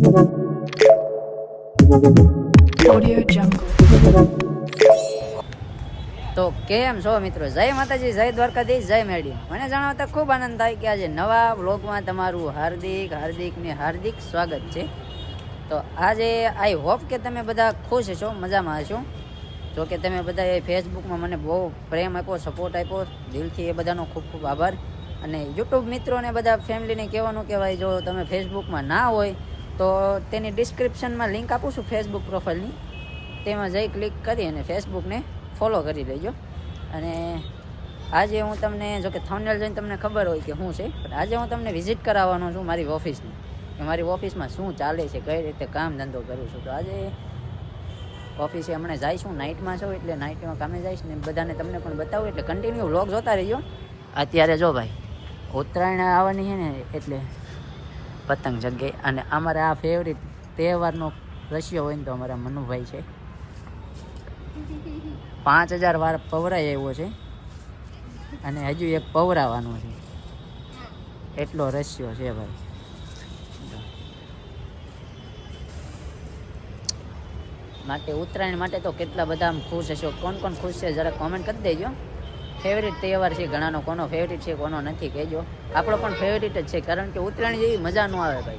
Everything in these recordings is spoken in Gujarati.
તો કેમ છો મિત્રો? જય માતાજી, જય દ્વારકાધીશ, જય મેળી મને જણાવતા ખૂબ આનંદ થાય કે આજે નવા બ્લોગમાં તમારું હાર્દિક હાર્દિક ને હાર્દિક સ્વાગત છે. તો આજે આઈ હોપ કે તમે બધા ખુશ છો, મજામાં હશો. જો કે તમે બધા એ ફેસબુકમાં મને બહુ પ્રેમ આપ્યો સપોર્ટ આપ્યો. દિલથી એ બધાનો ખૂબ ખૂબ આભાર. અને યુટ્યુબ મિત્રોને બધા ફેમિલીને કહેવાનું કહેવાય, જો તમે ફેસબુકમાં ના હોય તો તેની ડિસ્ક્રિપ્શનમાં લિંક આપું છું ફેસબુક પ્રોફાઇલની તેમાં જઈ ક્લિક કરી અને ફેસબુકને ફોલો કરી લેજો. અને આજે હું તમને, જો કે થંબનેલ જોઈને તમને ખબર હોય કે શું છે, પણ આજે હું તમને વિઝિટ કરાવવાનો છું મારી ઓફિસની કે મારી ઓફિસમાં શું ચાલે છે, કઈ રીતે કામ ધંધો કરું છું. તો આજે ઓફિસે હમણાં જઈશું નાઇટમાં છો, એટલે નાઇટમાં કામે જઈશ ને બધાને તમને પણ બતાવું, એટલે કન્ટિન્યુ વ્લોગ જોતા રહીજો. અત્યારે જો ભાઈ, ઉત્તરાયણ આવવાની છે ને, એટલે પતંગ જગ્યાએ. અને અમારા આ ફેવરિટ તહેવારનો રશિયો હોય ને તો અમારા મનુભાઈ છે. પાંચ હજાર વાર પવરાઈ આવ્યો છે. અને હજુ એક પવરાવાનો છે. એટલો રશિયો છે ભાઈ. માટે ઉત્તરાયણ માટે તો કેટલા બધા ખુશ હશો. કોણ કોણ ખુશ છે? જરા કોમેન્ટ કરી દેજો. ફેવરિટ તહેવાર છે, ઘણાનો, કોનો ફેવરિટ છે, કોનો નથી, કહેજો. આપણો પણ ફેવરિટ જ છે, કારણ કે ઉત્તરાયણ જેવી મજા ન આવે ભાઈ.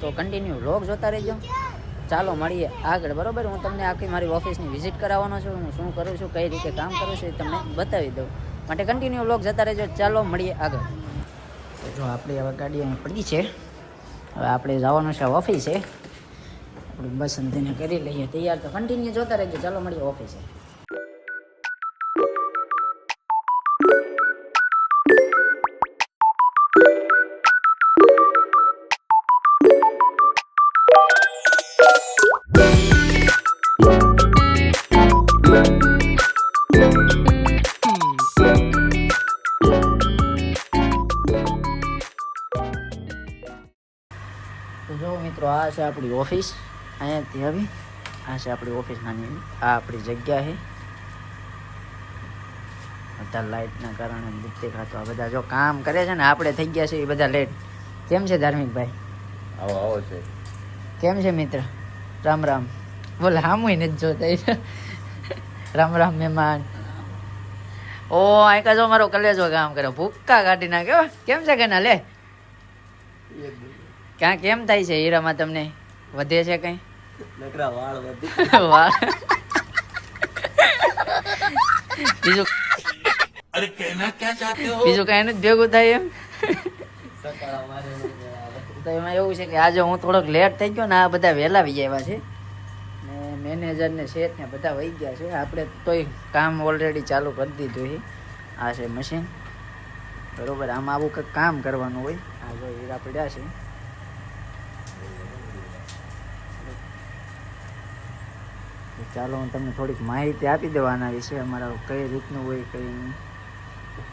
તો કન્ટિન્યુ વ્લોગ જોતા રહેજો. ચાલો, મળીએ આગળ, બરાબર? હું તમને આખી મારી ઓફિસની વિઝિટ કરાવવાનો છું, હું શું કરું છું, કઈ રીતે કામ કરું છું એ તમને બતાવી દઉં. માટે કન્ટિન્યુ વ્લોગ જતા રહેજો. ચાલો, મળીએ આગળ. જો, આપણી હવે ગાડી અહીં પડી છે. હવે આપણે જવાનું છે ઓફિસે આપણે બસ અંતેને કરી લઈએ. તૈયાર તો કન્ટિન્યુ જોતા રહેજો. ચાલો, મળીએ ઓફિસે આપણી ઓફિસ. અહીંયાથી આવી. આ છે આપણી ઓફિસ નાની એવી. આ આપણી જગ્યા છે. બધા લાઇટના કારણે નથી દેખાતો આ બધા જો કામ કરે છે ને આપણે થઈ ગયા છે એ બધા લેટ કેમ છે ધાર્મિકભાઈ? આવો આવો છે. કેમ છે મિત્ર? રામ રામ. બોલે હામુય નથી જોતા રામ રામ મહેમાન. ઓ આયકા જો મારો કલેજો કામ કરે ભૂક્કા કાઢી નાખે હો. કેમ છે કે ના લે? ક્યાં કેમ થાય છે હીરામાં તમને? વધે છે કઈ? નકરા વાળ વધે. વાળ. બીજું અરે કહેના ક્યાં ચાહતે હો? બીજું કઈ નથી ભેગું થાય એમ. તો એમાં એવું છે કે આજે હું થોડોક લેટ થઈ ગયો ને આ બધા વહેલા આવી ગયા છે. ને મેનેજર ને શેઠ ને બધા વહી ગયા છે. આપણે તોય કામ ઓલરેડી ચાલુ કરી દીધું છે. આ છે મશીન બરોબર આમાં આવું કંઈક કામ કરવાનું હોય. આ જો હીરા પડ્યા છે. ચાલો હું તમને થોડીક માહિતી આપી દેવાના વિશે. અમારા કઈ રીતનું હોય કઈ નહીં.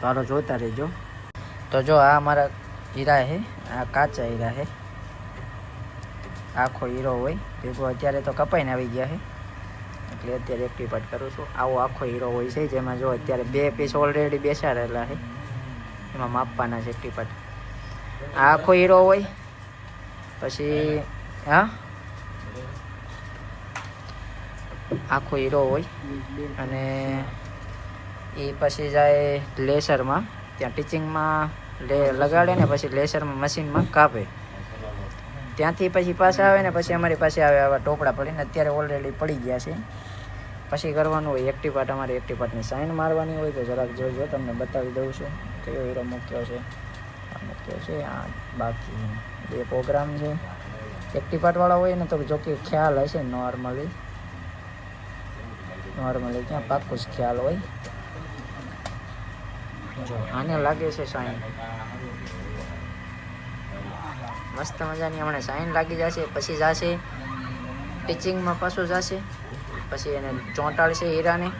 ચાલો જોતા રહેજો. તો જો આ અમારા હીરા છે આ કાચા હીરા છે આખો હીરો હોય. ભેગો અત્યારે તો કપાઈને આવી ગયા છે એટલે અત્યારે એકટી પાટ કરું છું. આવો આખો હીરો હોય છે. જેમાં જો અત્યારે બે પીસ ઓલરેડી બેસાડેલા છે એમાં માપવાના છે એક પાર્ટ આ આખો હીરો હોય. પછી, હા? આખો હીરો હોય. અને એ પછી જાય લેસરમાં. ત્યાં ટીચિંગમાં લે લગાડે ને પછી લેસરમાં મશીનમાં કાપે. ત્યાંથી પછી પાછા આવે ને પછી અમારી પાસે આવે આવા ટોપડા પડીને અત્યારે ઓલરેડી પડી ગયા છે. પછી કરવાનું હોય એક્ટિવ પાર્ટ અમારે એક્ટિવ પાર્ટની સાઇન મારવાની હોય તો જરાક જોજો, તમને બતાવી દઉં છું. કયો હીરો મૂક્યો છે? મૂક્યો છે, આ બાકી બે પ્રોગ્રામ છે. એક્ટિવ પાર્ટવાળા હોય ને તો જો કે ખ્યાલ હશે નોર્મલી નોર્મલી ક્યાં પાક્કું જ ખ્યાલ હોય. જો, આને લાગે છે સાઈન. મસ્ત મજાની હમણાં સાઈન લાગી જશે, પછી જશે. ટીચિંગમાં પાછું જશે. પછી એને ચોંટાડશે હીરાને.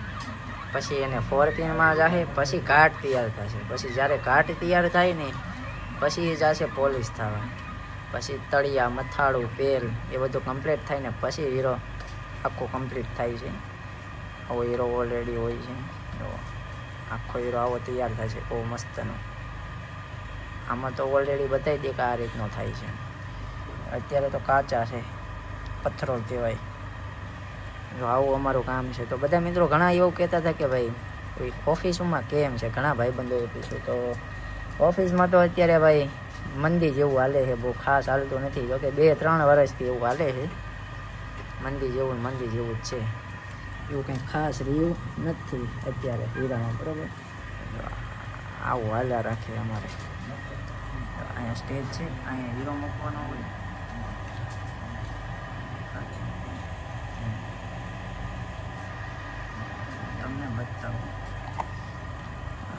પછી એને ફોર પિનમાં જશે પછી ઘાટ તૈયાર થશે. પછી જ્યારે ઘાટ તૈયાર થાય ને, પછી એ જશે પોલીસ થવા. પછી તળિયા, મથાળું, પેલ, એ બધું કમ્પ્લીટ થાય ને, પછી હીરો આખો કમ્પ્લીટ થાય છે. આવો હીરો ઓલરેડી હોય છે. જો, આખો હીરો આવો તૈયાર થાય છે. બહુ મસ્તનો. આમાં તો ઓલરેડી બતાવી દે કે આ રીતનો થાય છે. અત્યારે તો કાચા છે. પથ્થરો કહેવાય. જો, આવું અમારું કામ છે. તો બધા મિત્રો ઘણા એવું કહેતા હતા કે ભાઈ ઓફિસમાં કેમ છે? ઘણા ભાઈબંધોએ પૂછ્યું. તો ઓફિસમાં તો અત્યારે ભાઈ, મંદી જેવું હાલે છે. બહુ ખાસ હાલતું નથી. જોકે બે ત્રણ વર્ષથી એવું હાલે છે. મંદી જેવું મંદી જેવું જ છે. એવું કંઈ ખાસ રહ્યું નથી અત્યારે હીરામાં બરાબર આવું હાલ્યા રાખે અમારે અહીંયા સ્ટેજ છે અહીંયા હીરો મૂકવાનો હોય તમને બતાવું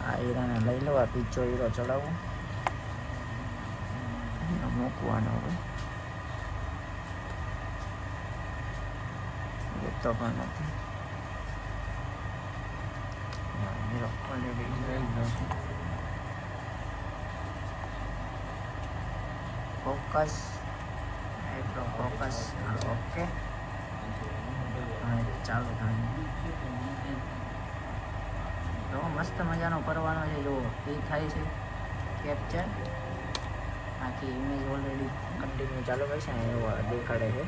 આ હીરાને લઈ લો આ પીચો હીરો ચડાવું અહીંયા મૂકવાનો હોય તો પણ નથી હા, હીરો ઓલરેડી લઈ લો છું ફોકસ એટલો ફોકસ ઓકે ચાલો જો મસ્ત મજાનો ફરવાનો છે જો એ થાય છે કેપ્ચર આખી ઇમેજ ઓલરેડી કન્ટિન્યુ ચાલુ કરશે ને એવો દેખાડે છે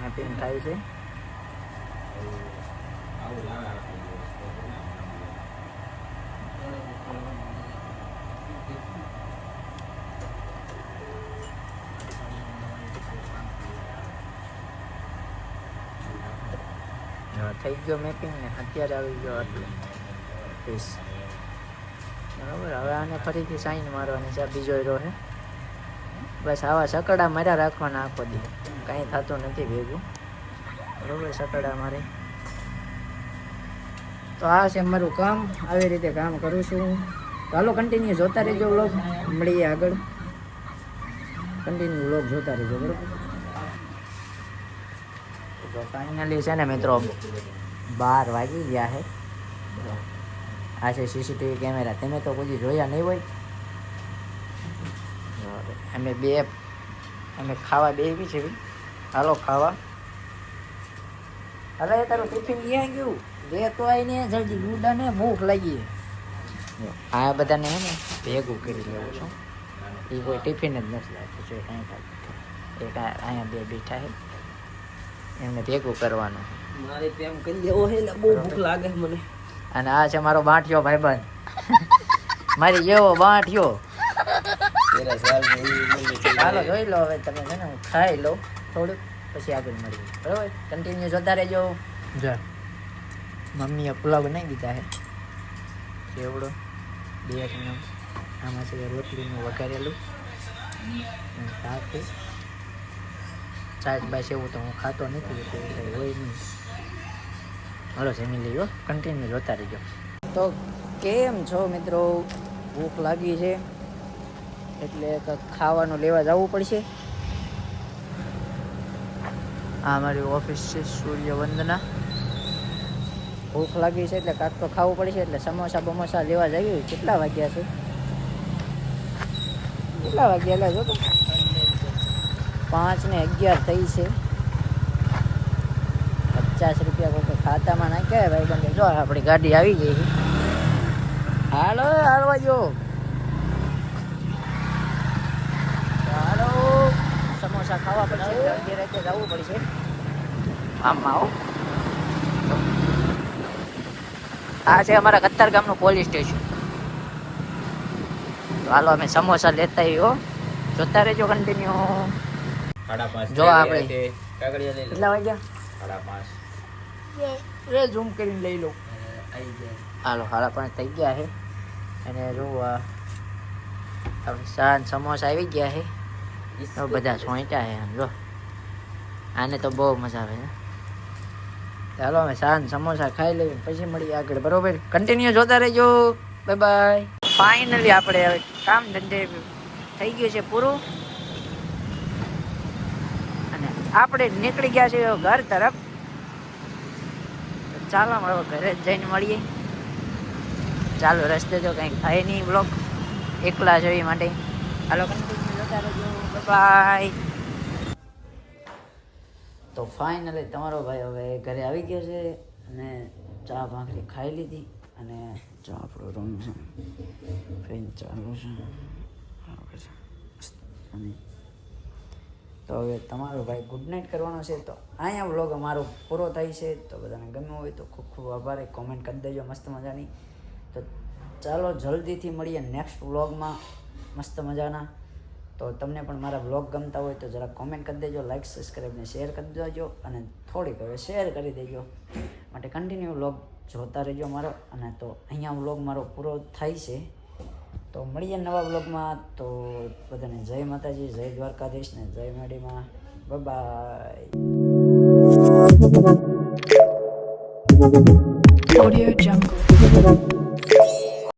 મેપિંગ થાય છે થઈ ગયો મેપિંગ ને અત્યારે આવી ગયો આટલું પીસ બરાબર હવે આને ફરીથી સાઈન મારવાની છે બીજો હીરો છે બસ આવા સકડા માર્યા રાખવાના આખો દી કાંઈ થતું નથી ભેગું બરાબર સકડા મારે તો આ છે મારું કામ. આવી રીતે કામ કરું છું. તો હાલો કન્ટિન્યુ જોતા રહેજો વ્લોગ મળીએ આગળ. કન્ટિન્યુ વ્લોગ જોતા રહેજો, બરાબર? તો ફાઇનલી છે ને મિત્રો, બાર વાગી ગયા છે આ છે સીસીટીવી કેમેરા તમે તો કોઈ જોયા નહીં હોય. અમે બે, અમે ખાવા બે બી છે. હાલો ખાવા. હવે તારું ટિફિન ક્યાં ગયું જે તો આવીને જલ્દી ગુડાને ભૂખ લાગી. આ બધાને હે ને ભેગું કરી લેવું છું. એ કોઈ ટિફિન જ નથી લાગતું છે કાંઈ ખાતું અહીંયા બે બેઠા છે. એમને ભેગું કરવાનું. લાગે મને. અને આ છે મારો બાંઠિયો ભાઈબંધ. મારી જેવો બાંઠિયો ચાલો જોઈ લો હવે તમે છે ખાઈ લો થોડુંક. પછી આગળ મળીએ. બરાબર? કન્ટિન્યુ જોતા રહેજો. જા. મમ્મીએ પુલાવ બનાવી દીધા છે કેવડો? બે આમાં છે રોટલીનું વઘારેલું. શાક ચાટ બાસ એવું તો હું ખાતો નથી, એટલે હોય નહીં. હલો, જમી લઈએ કન્ટિન્યુ જોતા રહેજો. તો કેમ છો મિત્રો? ભૂખ લાગી છે. એટલે ખાવાનું લેવા જવું પડશે. આ મારી ઓફિસ છે સૂર્ય વંદના ભૂખ લાગી છે એટલે કાંક તો ખાવું પડશે એટલે સમોસા બમોસા લેવા જઈએ. કેટલા વાગ્યા છે? કેટલા વાગ્યા એટલે જો પાંચ ને અગિયાર થઈ છે. પચાસ રૂપિયા કોઈ ખાતામાં નાખ્યા ભાઈ બંને. જો આપણી ગાડી આવી ગઈ. હાલો, હાલવા જો હાલો સમોસા ખાવા પડશે અડધી રાતે જવું પડશે. આમાં આવું આ છે અમારા કત્તર ગામનું પોલીસ સ્ટેશન. તો હાલો અમે સમોસા લેતા આવ્યો જોતા રહેજો કન્ટિન્યુ જો આપણે. કેટલા વાગ્યા. રે ઝૂમ કરીને લઈ લો. હાલો હાલા પણ થઈ ગયા છે. અને જો આપણે સાન સમોસા આવી ગયા છે. તો બધા સોંટ્યા છે આમ જો. આને તો બહુ મજા આવે છે. ચાલો અમે સાંજ સમોસા ખાઈ લઈએ પછી મળીએ આગળ. બરોબર? કન્ટિન્યુ જોતા રહેજો. બાય બાય ફાઇનલી આપણે હવે કામ ધંધે થઈ ગયું છે પૂરું. અને આપણે નીકળી ગયા છીએ ઘર તરફ. ચાલો હવે ઘરે જઈને મળીએ. ચાલો રસ્તે તો કંઈ થાય નહીં બ્લોક. એકલા એ માટે. હાલો. કન્ટિન્યુ જોતા બાય તો ફાઇનલી તમારો ભાઈ હવે ઘરે આવી ગયો છે અને ચા ભાખરી ખાઈ લીધી અને જો આપણો રૂમ છે. ફેન ચાલુ છે. તો હવે તમારો ભાઈ ગુડ નાઇટ કરવાનો છે. તો અહીંયા વ્લોગ અમારો પૂરો થાય છે. તો બધાને ગમ્યો હોય તો ખૂબ ખૂબ આભાર. કોમેન્ટ કરી દેજો. મસ્ત મજાની. તો ચાલો જલ્દીથી મળીએ નેક્સ્ટ વ્લોગમાં મસ્ત મજાના. તો તમને પણ મારા વ્લોગ ગમતા હોય તો જરા કોમેન્ટ કરી દેજો લાઇક સબસ્ક્રાઈબ ને શેર કરી દેજો અને થોડીક હવે શેર કરી દેજો. માટે કન્ટિન્યુ બ્લોગ જોતા રહેજો મારો અને તો અહીંયા બ્લોગ મારો પૂરો થાય છે. તો મળીએ નવા બ્લોગમાં તો બધાને જય માતાજી, જય દ્વારકાધીશ ને જય મેડીમાં. By Audio Jungle.